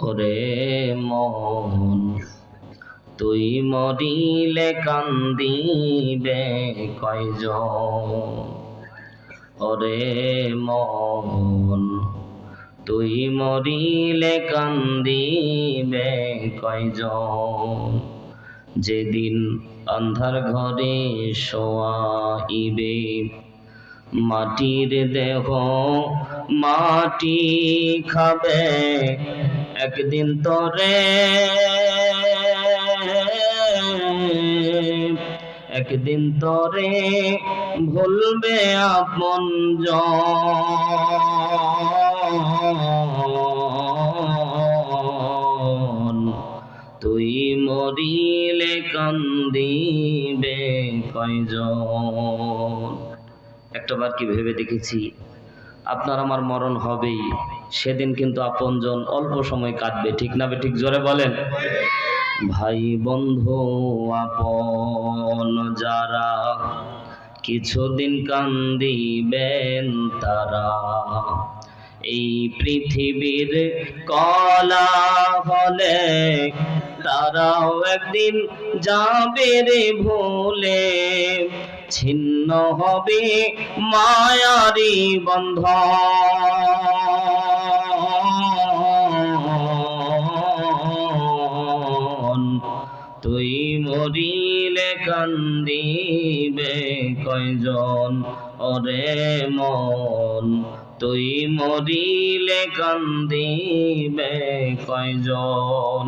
ওরে মন। তুই মরিলে কান্দিবে কয়জন? ওরে মন, তুই মরিলে কান্দিবে কয়জন? যেদিন অন্ধার ঘরে শোয়াইবে, মাটির দেহ মাটি খাবে। একদিন তোরে একদিন তোরে ভুলবে আপন তুই মরিলে কান্দিবে কয়জন? একটাবার কি ভেবে দেখেছি? আপনার আমার মরণ হবেই। সেদিন কিন্তু আপনজন অল্প সময় কাটবে, ঠিক না ঠিক জোরে বলেন? ভাই বন্ধু, আপন যারা কিছুদিন কান্দিবেন তারা, এই পৃথিবীর কলা হলে তারাও একদিন যাবে রে ভুলে। ছিন্ন হবে মায়ারি বন্ধন। তুই মরিলে কান্দিবে কয়জন? ওরে মন তুই মরিলে কান্দিবে কয়জন?